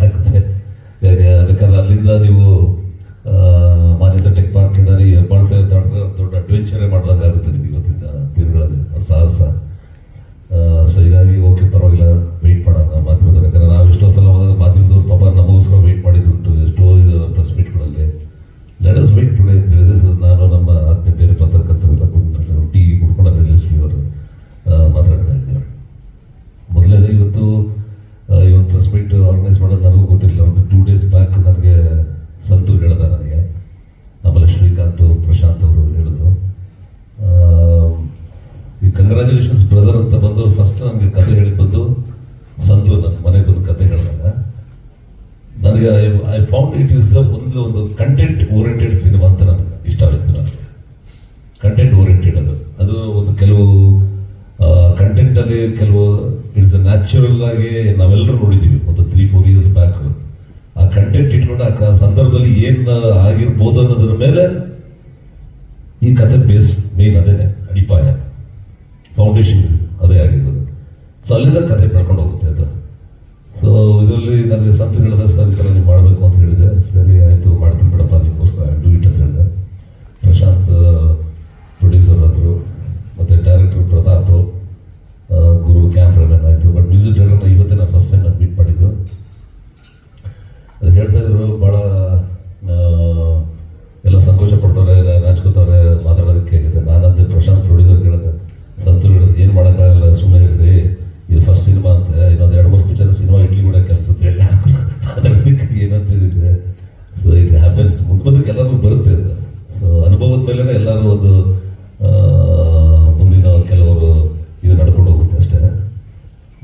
ಆಗುತ್ತೆ. ಬೇರೆ ಬೇಕಾದ್ರೆ ಅಲ್ಲಿಂದ ನೀವು ಮಾನ್ಯತೆ ಟೆಕ್ ಟೆಕ್ ಪಾರ್ಕಿಂದ ನೀವು ದಾಟಿದ್ರೆ ದೊಡ್ಡ ಅಡ್ವೆಂಚರೇ ಮಾಡ್ದಂಗೆ ಆಗುತ್ತೆ ನಿಮ್ಗೆ ಇವತ್ತಿಂದ ದಿನಗಳಲ್ಲಿ, ಆ ಸಾಹಸ. ಸೊ ಹೀಗಾಗಿ ಓಕೆ ಪರವಾಗಿಲ್ಲ ವೆಯ್ಟ್ ಮಾಡೋಣ ಮಾಧ್ಯಮದವ್ರು ಯಾಕಂದ್ರೆ ನಾವು ಎಷ್ಟೋ ಸಲ ಹೋದಾಗ ಮಾಧ್ಯಮದವ್ರು ಪಾಪ ನಮಗೋಸ್ಕರ ವೆಯ್ಟ್ ಮಾಡಿದ್ದುಂಟು, ಎಷ್ಟೋ ಪ್ರೆಸ್ ಮೀಟ್ಗಳಲ್ಲಿ ಲೆಟರ್ಸ್ ವೆಯ್ಟ್ ಟುಡೇ ಅಂತ ಹೇಳಿದ್ರೆ ನಾನು ನಮ್ಮ ಆತ್ಮೀಯ ಬೇರೆ ಪತ್ರಕರ್ತರೆಲ್ಲ ಕುಂತು ಟೀ ಕುಡ್ಕೊಂಡು ಯಶಸ್ವಿ ಅವರು ಮಾತಾಡ್ತಾ ಇದ್ದೇವೆ ಮೊದಲನೇ ಇವತ್ತು ಆ, ಇವತ್ತು ಪ್ರೆಸ್ ಮೀಟ್ ಆರ್ಗನೈಸ್ ಮಾಡೋದು ನನಗೂ ಗೊತ್ತಿರಲಿಲ್ಲ ಒಂದು ಟೂ ಡೇಸ್ ಬ್ಯಾಕ್ ನನಗೆ ಸಂತು ಹೇಳ್ದ ನನಗೆ ಆಮೇಲೆ ಶ್ರೀಕಾಂತ್ ಪ್ರಶಾಂತ್ ಅವರು ಹೇಳಿದ್ರು ಆ, ಈ ಕಂಗ್ರ್ಯಾಚುಲೇಷನ್ಸ್ ಬ್ರದರ್ ಅಂತ ಬಂದು ಫಸ್ಟ್ ನನಗೆ ಕತೆ ಹೇಳಿದ್ದು ಸಂತು ನನ್ನ ಮನೆಗೆ ಬಂದು ಕತೆ ಹೇಳಿದಾಗ, ನನಗೆ ಐ ಫೌಂಡ್ ಇಟ್ ಈಸ್ ಒಂದು ಒಂದು ಕಂಟೆಂಟ್ ಓರಿಯೆಂಟೆಡ್ ಸಿನಿಮಾ ಅಂತ ನನಗೆ ಇಷ್ಟ ಆಯಿತು ನನಗೆ. ಕಂಟೆಂಟ್ ಓರಿಯೆಂಟೆಡ್ ಅದು. ಅದು ಒಂದು ಕೆಲವು ಕಂಟೆಂಟ್ ಅಲ್ಲಿ ಕೆಲವು ಇಟ್ಸ್ ನ್ಯಾಚುರಲ್ ಆಗಿ ನಾವೆಲ್ಲರೂ ನೋಡಿದ್ದೀವಿ ಒಂದು ತ್ರೀ ಫೋರ್ ಇಯರ್ಸ್ ಬ್ಯಾಕ್ ಆ ಕಂಟೆಂಟ್ ಇಟ್ಕೊಂಡು ಆ ಸಂದರ್ಭದಲ್ಲಿ ಏನು ಆಗಿರ್ಬೋದು ಅನ್ನೋದ್ರ ಮೇಲೆ ಈ ಕತೆ ಬೇಸ್ ಮೇನ್ ಅದೇನೆ, ಅಡಿಪಾಯ. ಫೌಂಡೇಶನ್ ಅದೇ ಆಗಿರೋದು. ಸೊ ಅಲ್ಲಿಂದ ಕತೆ ಬೆಳ್ಕೊಂಡು ಹೋಗುತ್ತೆ ಅದು. ಸೊ ಇದರಲ್ಲಿ ನನಗೆ ಸಂತ ಹೇಳಿದ ಸರ್, ಈ ನೀವು ಮಾಡಬೇಕು ಅಂತ ಹೇಳಿದೆ. ಸರಿ, ಆಯಿತು, ಮಾಡ್ತೀನಿ ಬಿಡಪ್ಪ, ನಿಮಗೋಸ್ಕರ ಡೂ ಇಟ್ ಅಂತ ಹೇಳಿದೆ. ಪ್ರಶಾಂತ್ ಪ್ರೊಡ್ಯೂಸರ್ ಆದರು, ಮತ್ತು ಡೈರೆಕ್ಟರ್ ಪ್ರತಾಪ್ ಗುರು ಕ್ಯಾಮ್ರಾಮನ್ ಆಯಿತು. ಬಟ್ ಮ್ಯೂಸಿಕ್ ಡೈರೆಕ್ಟರ್ನ ಇವತ್ತೇ ನಾನು ಫಸ್ಟ್ ಟೈಮ್ ನಾನು ಮೀಟ್ ಮಾಡಿದ್ದು. ಅದು ಹೇಳ್ತಾ ಇದ್ರು ಭಾಳ ಎಲ್ಲ ಸಂತೋಷ ಪಡ್ತಾರೆ ನಾಚ್ಕೋತಾರೆ ಮಾತಾಡೋದಕ್ಕೆ ಆಗಿದೆ ನಾನಂತೆ ಪ್ರಶಾಂತ್ ಪ್ರೊಡ್ಯೂಸರ್ ಹೇಳಿದೆ ಸಂತು ಹೇಳಿದ್ರು ಏನು ಮಾಡೋಕ್ಕಾಗಲ್ಲ ಸುಮ್ಮನೆ ಇರ್ರಿ. ಇದು ಫಸ್ಟ್ ಸಿನಿಮಾ ಅಂತ, ಇನ್ನೊಂದು ಎರಡು ಮೂರು ಪಿಕ್ಚರ್ ಸಿನಿಮಾ ಇಡ್ಲಿ ಕೂಡ ಕೆಲಸಕ್ಕೆ ಮಾತಾಡೋದಕ್ಕೆ ಏನಂತ ಹೇಳಿದ್ರೆ ಸೊ ಇಟ್ ಹ್ಯಾಪನ್ಸ್ ಮುಂದೆ ಮುಂದಕ್ಕೆ ಎಲ್ಲರಿಗೂ ಬರುತ್ತೆ ಅದು. ಸೊ ಅನುಭವದ ಮೇಲೆ ಎಲ್ಲರೂ ಒಂದು ಮುಂದಿನ ಕೆಲವರು ಇದು ನಡ್ಕೊಂಡು ಹೋಗುತ್ತೆ ಅಷ್ಟೇ.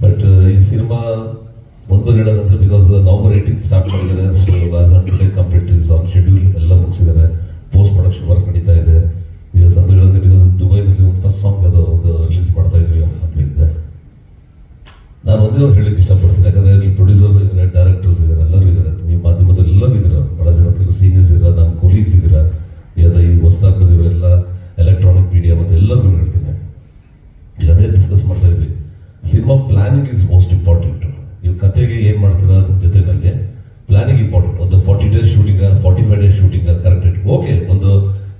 ಬಟ್ ಈ ಸಿನಿಮಾ ಒಂದು ಹೇಳೋದಂದ್ರೆ ಬಿಕಾಸ್ ನವಂಬರ್ ಏಯ್ಟೀನ್ ಸ್ಟಾರ್ಟ್ ಮಾಡಿದ್ದಾರೆ ಸೊ ಆಸ್ ಆನ್ ಟುಡೇ ಹೇಳಕ್ಕೆ ಇಷ್ಟಪಡ್ತೀನಿ. ಯಾಕಂದ್ರೆ ಇಲ್ಲಿ ಪ್ರೊಡ್ಯೂಸರ್ ಇದ್ದಾರೆ ಡೈರೆಕ್ಟರ್ಸ್ ಇದ್ದಾರೆ, ಎಲ್ಲರೂ ಇದ್ದಾರೆ, ನೀವು ಮಾಧ್ಯಮದಲ್ಲಿ ಎಲ್ಲರೂ ಇದ್ದೀರಾ ಭಾಳ ಜನ ಕೆಲವು ಸೀನಿಯರ್ಸ್ ಇದ್ದಾರೆ, ನಮ್ಮ ಕೊಲೀಗ್ಸ್ ಇದ್ದೀರಾ ಈಗ ಈ ಹೊಸದಾಗ್ತದಿರೋ ಎಲ್ಲ ಎಲೆಕ್ಟ್ರಾನಿಕ್ ಮೀಡಿಯಾ ಮತ್ತು ಎಲ್ಲರಿಗೂ ಹೇಳ್ತೀನಿ. ಈಗ ಅದೇ ಡಿಸ್ಕಸ್ ಮಾಡ್ತಾ ಇದ್ವಿ. Cinema planning is most important ನೀವು ಕತೆಗೆ ಏನು ಮಾಡ್ತೀರಾ, ಅದ್ರ ಜೊತೆನಲ್ಲಿ ಪ್ಲಾನಿಂಗ್ ಇಂಪಾರ್ಟೆಂಟ್ ಒಂದು forty days shooting forty five days shooting correct okay ಒಂದು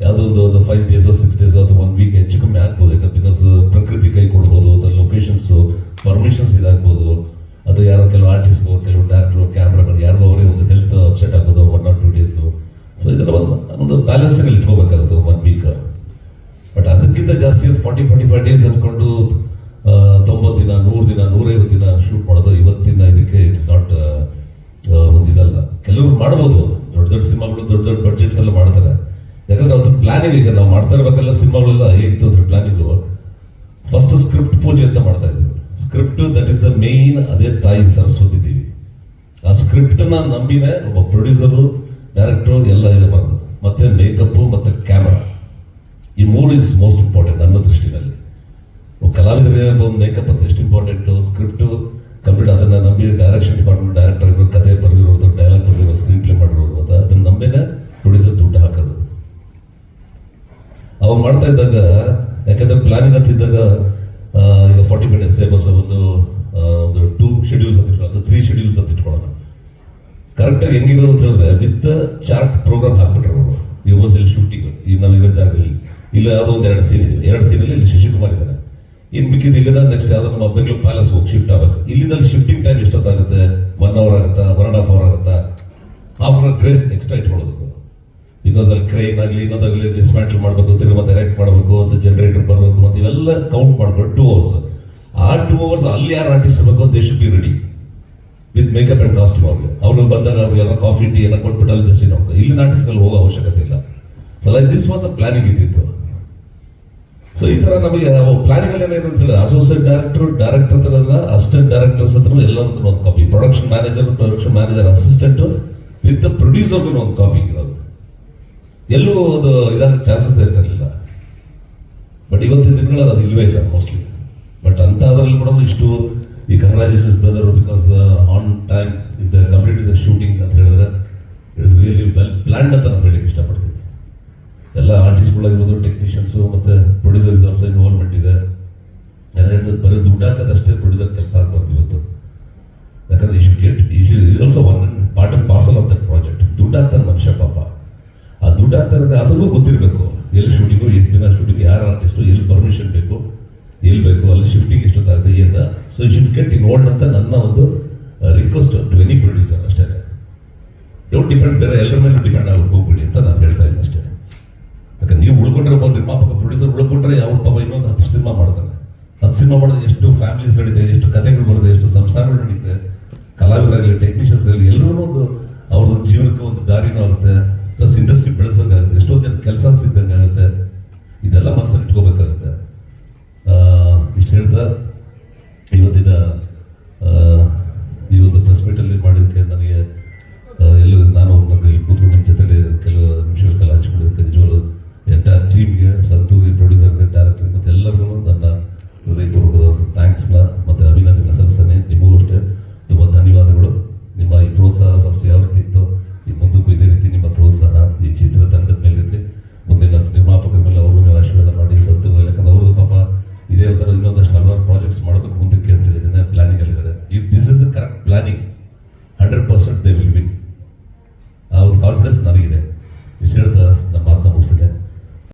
ಯಾವುದೋ ಒಂದು ಒಂದು ಫೈವ್ ಡೇಸೋ ಸಿಕ್ಸ್ ಡೇಸೋ ಅಥವಾ ಒನ್ ವೀಕ್ ಹೆಚ್ಚು ಕಮ್ಮಿ ಆಗ್ಬೋದು. ಯಾಕಂದ್ರೆ ಬಿಕಾಸ್ ಪ್ರಕೃತಿ ಕೈ ಕೊಡ್ಬೋದು ಅಥವಾ ಲೊಕೇಶನ್ಸು ಪರ್ಮಿಷನ್ಸ್ ಇದಾಗ್ಬೋದು. ಅದು ಯಾರೋ ಕೆಲವು ಆರ್ಟಿಸ್ಟ್ಗೋ ಕೆಲವು ಡಾಕ್ಟ್ರು ಕ್ಯಾಮ್ರಾಮನ್ ಯಾರಿಗೋ ಅವರಿಗೆ ಒಂದು ಹೆಲ್ತ್ ಅಪ್ಸೆಟ್ ಆಗ್ಬೋದು one or two days so ಇದೆಲ್ಲ ಒಂದು ಒಂದು ಬ್ಯಾಲೆನ್ಸಿಂಗ್ ಇಟ್ಕೋಬೇಕಾಗುತ್ತೆ ಒನ್ ವೀಕ್ ಬಟ್ ಅದಕ್ಕಿಂತ ಜಾಸ್ತಿ ಫಾರ್ಟಿ ಫಾರ್ಟಿ ಫೈವ್ ಡೇಸ್ ಅಂದ್ಕೊಂಡು ತೊಂಬತ್ತು ದಿನ, ನೂರು ದಿನ, ನೂರೈವತ್ತು ದಿನ ಶೂಟ್ ಮಾಡೋದು ಇವತ್ತಿನ ಇದಕ್ಕೆ ಇಟ್ಸ್ ನಾಟ್ ಒಂದು ಇದಲ್ಲ ಕೆಲವರು ಮಾಡ್ಬೋದು. ದೊಡ್ಡ ದೊಡ್ಡ ಸಿನಿಮಾಗಳು ದೊಡ್ಡ ದೊಡ್ಡ ಬಡ್ಜೆಟ್ಸ್ ಎಲ್ಲ ಮಾಡ್ತಾರೆ. ಯಾಕಂದ್ರೆ ಅವ್ರ ಪ್ಲಾನಿಂಗ್ ಈಗ ನಾವು ಮಾಡ್ತಾ ಇರ್ಬೇಕಲ್ಲ ಸಿನಿಮಾಗಳೆಲ್ಲ ಹೇಗಿತ್ತು ಅದ್ರ ಪ್ಲಾನಿಂಗು ಫಸ್ಟ್ ಸ್ಕ್ರಿಪ್ಟ್ ಪೂಜೆ ಅಂತ ಮಾಡ್ತಾ ಇದ್ರು. Script that is the main ಅದೇ ತಾಯಿ ಸರಸ್ವತಿ ದೇವಿ. ಆ ಸ್ಕ್ರಿಪ್ಟ್ನ ನಂಬಿನೇ ಒಬ್ಬ ಪ್ರೊಡ್ಯೂಸರು ಡೈರೆಕ್ಟರ್ ಎಲ್ಲ ಇದೆ ಮಾಡೋದು ಮತ್ತೆ ಮೇಕಪ್ ಮತ್ತೆ ಕ್ಯಾಮರಾ ಈ ಮೂರು ಇಸ್ ಮೋಸ್ಟ್ ಇಂಪಾರ್ಟೆಂಟ್ ನನ್ನ ದೃಷ್ಟಿನಲ್ಲಿ. ಒಬ್ಬ ಮೇಕಪ್ ಅಂತ ಎಷ್ಟು ಇಂಪಾರ್ಟೆಂಟು ಸ್ಕ್ರಿಪ್ಟು ಕಂಪ್ಲೀಟ್ ಅದನ್ನ ನಂಬಿ ಡೈರೆಕ್ಷನ್ ಡಿಪಾರ್ಟ್ಮೆಂಟ್ ಡೈರೆಕ್ಟರ್ ಕತೆ ಬರೆದಿರೋದು ಡೈಲಾಗ್ ಬರೆದಿರೋ ಸ್ಕ್ರೀನ್ ಪ್ಲೇ ಮಾಡಿರೋದು ಅಂತ ಅದನ್ನ ನಂಬೇನೆ ಪ್ರೊಡ್ಯೂಸರ್ ದುಡ್ಡು ಹಾಕೋದು ಅವಾಗ ಮಾಡ್ತಾ ಇದ್ದಾಗ ಇದ್ದಾಗ ಈಗ ಫಾರ್ಟಿ ಫೈವ್ ಡೇಸ್ ಸೇಬಸ್ ಒಂದು ಒಂದು ಟೂ ಶೆಡ್ಯೂಲ್ಸ್ ಅಂತ ಇಟ್ಕೊಳ್ಳೋಣ. ತ್ರೀ ಶೆಡ್ಯೂಲ್ಸ್ ಅಂತ ಇಟ್ಕೊಳ್ಳೋಣ. ಕರೆಕ್ಟಾಗಿ ಹೆಂಗಿರೋದು ಅಂತ ಹೇಳಿದ್ರೆ ವಿತ್ ಚಾರ್ಟ್ ಪ್ರೋಗ್ರಾಮ್ ಹಾಕ್ಬಿಟ್ರೆ ಅವರು. ಇವಾಗ ಇಲ್ಲಿ ಶೂಟಿಂಗ್ ಈ ನಾವಿರೋ ಜಾಗದಲ್ಲಿ. ಇಲ್ಲ ಯಾವುದೋ ಒಂದು ಎರಡು ಸೀನ್ ಇದೆ. ಎರಡು ಸೀನಲ್ಲಿ ಇಲ್ಲಿ ಶಶಿಕುಮಾರ್ ಇದ್ದಾರೆ. ಇನ್ನು ಮಿಕ್ಕಿದ ಇಲ್ಲಿಂದ ನೆಕ್ಸ್ಟ್ ಯಾವುದೋ ನಮ್ಮ ಬೆಂಗಳೂರು ಪ್ಯಾಲೇಸ್ ಹೋಗಿ ಶಿಫ್ಟ್ ಆಗಬೇಕು. ಇಲ್ಲಿಂದ ಶಿಫ್ಟಿಂಗ್ ಟೈಮ್ ಎಷ್ಟೊತ್ತಾಗುತ್ತೆ? ಒನ್ ಅವರ್ ಆಗುತ್ತಾ? ಒನ್ ಆ್ಯಂಡ್ ಹಾಫ್ ಅವರ್ ಆಗುತ್ತಾ? ಹಾಫ್ ಅವರ್ ಗ್ರೇಸ್ ಎಕ್ಸ್ಟ್ರಾ ಇಟ್ಕೊಳ್ಳೋದು ಕ್ರೈನ್ ಆಗಲಿ ಇನ್ನೊಂದಾಗಲಿ ಡಿಸ್ಮ್ಯಾಂಟಲ್ ಮಾಡಬೇಕು, ತಿರ್ಗಿ ಮತ್ತೆ ಎರೆಕ್ಟ್ ಮಾಡಬೇಕು ಅಂತ ಜನರೇಟರ್ ಬರಬೇಕು ಮತ್ತೆ ಇವೆಲ್ಲ ಕೌಂಟ್ ಮಾಡ್ಕೊಂಡು ಟೂ ಅವರ್ಸ್ ಆ ಟೂ ಅವರ್ಸ್ ಅಲ್ಲಿ ಯಾರು ಆರ್ಟಿಸ್ಟ್ ಇರಬೇಕು they should be ready with makeup and costume ಅವ್ರಿಗೆ. ಅವ್ರು ಬಂದಾಗ ಅವ್ರಿಗೆ ಏನೋ ಕಾಫಿ ಟೀ ಎಲ್ಲ ಕೊಟ್ಬಿಟ್ಟು ಅಲ್ಲಿ ಜಸ್ಟ್ ನೋಡ್ತಾರೆ ಇಲ್ಲಿ ಆರ್ಟಿಸ್ಟ್ಗಳು ಹೋಗೋ ಅವಶ್ಯಕತೆ ಇಲ್ಲ. So like this was a planning ಇದ್ದಿತ್ತು ಸೊ ಈ ಥರ ನಮಗೆ ಪ್ಲಾನಿಂಗ್ ಅಲ್ಲಿ ಏನೇನು ಅಂತ ಹೇಳಿದ್ರೆ ಅಸೋಸಿಯೇಟ್ ಡೈರೆಕ್ಟರ್ ಡೈರೆಕ್ಟರ್ ಹತ್ರ ಅಸಿಸ್ಟೆಂಟ್ ಡೈರೆಕ್ಟರ್ಸ್ ಹತ್ರ ಎಲ್ಲರ ಒಂದು copy production manager production manager assistant with producer ಒಂದು ಕಾಪಿ ಇರೋದು ಎಲ್ಲೂ ಒಂದು ಇದಾಗ ಚಾನ್ಸಸ್ ಇರ್ತಿರ್ಲಿಲ್ಲ ಬಟ್ ಇವತ್ತಿನ ದಿನಗಳಲ್ಲಿ ಅದು ಇಲ್ವೇ ಇಲ್ಲ ಮೋಸ್ಟ್ಲಿ ಬಟ್ ಅಂತ ಅದರಲ್ಲಿ ಕೂಡ ಇಷ್ಟು ಈ congratulations brother because on time ಇದ್ದ ಕಂಪ್ಲೀಟ್ ದ ಶೂಟಿಂಗ್ ಅಂತ ಹೇಳಿದ್ರೆ ಇಟ್ಸ್ ರಿಯಲಿ ವೆಲ್ ಪ್ಲಾನ್ಡ್ ಅಂತ ನಾನು ಹೇಳಕ್ಕೆ ಇಷ್ಟಪಡ್ತೀನಿ. ಎಲ್ಲ ಆರ್ಟಿಸ್ಟ್ಗಳಾಗಿರ್ಬೋದು ಟೆಕ್ನಿಷಿಯನ್ಸು ಮತ್ತು ಪ್ರೊಡ್ಯೂಸರ್ಸ್ ಆಲ್ಸೋ ಇನ್ವಾಲ್ವ್ಮೆಂಟ್ ಇದೆ. ಯಾರು ಬರೀ ಹಾಕೋದಷ್ಟೇ ಪ್ರೊಡ್ಯೂಸರ್ ಕೆಲಸ ಆಗ್ಬಾರ್ದು ಇವತ್ತು. ಯಾಕಂದ್ರೆ ಶುಡ್ ಗೆಟ್ ಈ ಇದು ಆಲ್ಸೋ ಒನ್ ಯಾಕಂದ್ರೆ ಅದಕ್ಕೂ ಗೊತ್ತಿರಬೇಕು. ಎಲ್ಲಿ ಶೂಟಿಂಗು ಎಷ್ಟು ದಿನ ಶೂಟಿಂಗ್ ಯಾರು ಆರ್ಟಿಸ್ಟು ಎಲ್ಲಿ ಪರ್ಮಿಷನ್ ಬೇಕು, ಎಲ್ಲಿ ಬೇಕು, ಅಲ್ಲಿ ಶಿಫ್ಟಿಂಗ್ ಎಷ್ಟೊತ್ತಾಗುತ್ತೆ ಅಂತ ಸೊ ಶುಡ್ ಕೆಟ್ ಇನ್ ಓಲ್ಡ್ ಅಂತ ನನ್ನ ಒಂದು ರಿಕ್ವೆಸ್ಟ್ ಟು ಎನಿ ಪ್ರೊಡ್ಯೂಸರ್ ಅಷ್ಟೇ. ಡೋಂಟ್ ಡಿಪೆಂಡ್ ಬೇರೆ ಎಲ್ಲರ ಮೇಲೆ ಡಿಪೆಂಡ್ ಆಗಿ ಹೋಗ್ಬಿಡಿ ಅಂತ ನಾನು ಹೇಳ್ತಾ ಇದ್ದೀನಿ ಅಷ್ಟೇ. ಯಾಕಂದ್ರೆ ನೀವು ಉಳ್ಕೊಂಡ್ರೆ ಒಬ್ಬ ನಿರ್ಮಾಪಕ ಪ್ರೊಡ್ಯೂಸರ್ ಉಳ್ಕೊಂಡ್ರೆ ಯಾವ ಪಾಪ ಇನ್ನೊಂದು ಹತ್ತು ಸಿನಿಮಾ ಮಾಡ್ತಾರೆ. ಹತ್ತು ಸಿನಿಮಾ ಮಾಡಿದ್ರೆ ಎಷ್ಟು ಫ್ಯಾಮಿಲೀಸ್ ನಡೀತೆ ಎಷ್ಟು ಕಥೆಗಳು ಬರುತ್ತೆ, ಎಷ್ಟು ಸಂಸಾರಗಳು ನಡೀತೆ. ಕಲಾವಿದರಾಗಲಿ ಟೆಕ್ನಿಷಿಯನ್ಸ್ ಆಗಲಿ ಎಲ್ಲರೂ ಒಂದು ಅವ್ರದ್ದು ಜೀವನಕ್ಕೆ ಒಂದು ದಾರಿನೂ ಆಗುತ್ತೆ. ಪ್ಲಸ್ ಇಂಡಸ್ಟ್ರಿ ನಿಮ್ಮ ಜೊತೆಲಿ ಕೆಲವು ನಿಮಿಷಗಳ ಕಾಲ ಹಂಚ್ಕೊಂಡಿದ್ದಕ್ಕೆ ನಿಜವಾಗ್ಲೂ ಎಂಟೈರ್ ಟೀಮ್ಗೆ ಸಂತೂರಿ ಪ್ರೊಡ್ಯೂಸರ್ಗೆ ಡೈರೆಕ್ಟರ್ ಮತ್ತು ಎಲ್ಲರಿಗೂ ನನ್ನ ಹೃದಯಪೂರ್ವಕದ ಒಂದು ಥ್ಯಾಂಕ್ಸ್ನ ಮತ್ತು ಅಭಿನಂದನೆ ಸಲ್ಲಿಸ್ತೇನೆ. ನಿಮಗೂ ಅಷ್ಟೇ ತುಂಬ ಧನ್ಯವಾದಗಳು. ನಿಮ್ಮ ಈ ಪ್ರೋತ್ಸಾಹ ಫಸ್ಟ್ ಯಾವ ರೀತಿ ಇತ್ತು, ಈ ಮುಂದಕ್ಕೂ ಇದೇ ರೀತಿ ನಿಮ್ಮ ಪ್ರೋತ್ಸಾಹ ಈ ಚಿತ್ರ ತಂಡದ ಮೇಲೆ ಇರಲಿ. ಮುಂದಿನ ನಿರ್ಮಾಪಕರ ಮೇಲೆ ಅವರು ಆಶೀರ್ವಾದ ಮಾಡಿ, ಸಂತು ಯಾಕಂದ್ರೆ ಅವ್ರದ್ದು ಪಾಪ ಇದೇ ಥರ ಇನ್ನೊಂದಷ್ಟು ಹಲವಾರು ಪ್ರಾಜೆಕ್ಟ್ಸ್ ಮಾಡಬೇಕು